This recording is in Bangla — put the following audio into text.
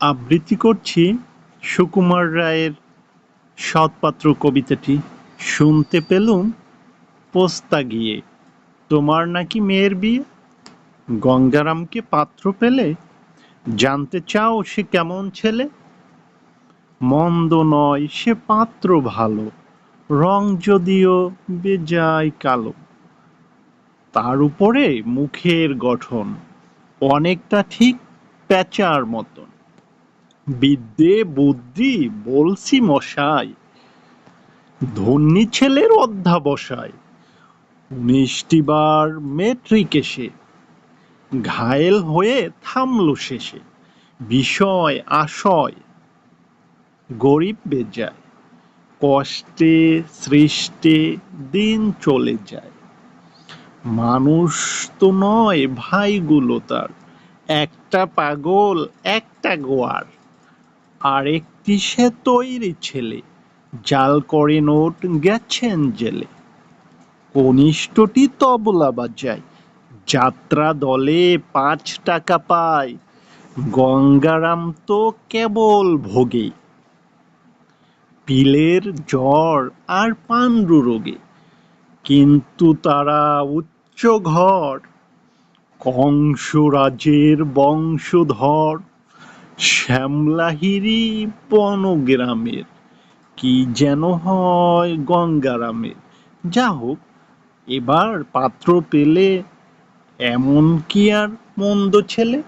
আবৃত্তি করছি সুকুমার রায়ের সৎপাত্র কবিতাটি। শুনতে পেলুম পোস্তা গিয়ে। তোমার নাকি মেয়ের বিয়ে? গঙ্গারামকে পাত্র পেলে? জানতে চাও সে কেমন ছেলে? মন্দ নয়, সে পাত্র ভালো। রং যদিও বেজায় কালো। তার উপরে মুখের গঠন অনেকটা ঠিক প্যাঁচার মতন। বিদ্যে বুদ্ধি বলছি মশাই। ধন্যী ছেলের অধ্যাবসায়। উনিশটি বার মেট্রিক এসে। ঘায়েল হয়ে থামলো শেষে। বিষয় আশয়। গরিব বেজায়। কষ্টে সৃষ্টে দিন চলে যায়। মানুষ তো নয় ভাইগুলো তার। একটা পাগল, একটা গোয়ার। আর একটি সে তৈরি ছেলে, জাল করে নোট গেছেন জেলে। কনিষ্ঠটি তবলা বাজায়, যাত্রা দলে পাঁচ টাকা পায়, গঙ্গারাম তো কেবল ভোগে। পিলের জ্বর আর পাণ্ডু রোগে, কিন্তু তারা উচ্চ ঘর, কংসরাজের বংশধর। শ্যামলাহিরি বনগ্রামের কি যেন হয় গঙ্গারামের। যা হোক এবার পাত্র পেলে এমন কি আর মন্দ ছেলে?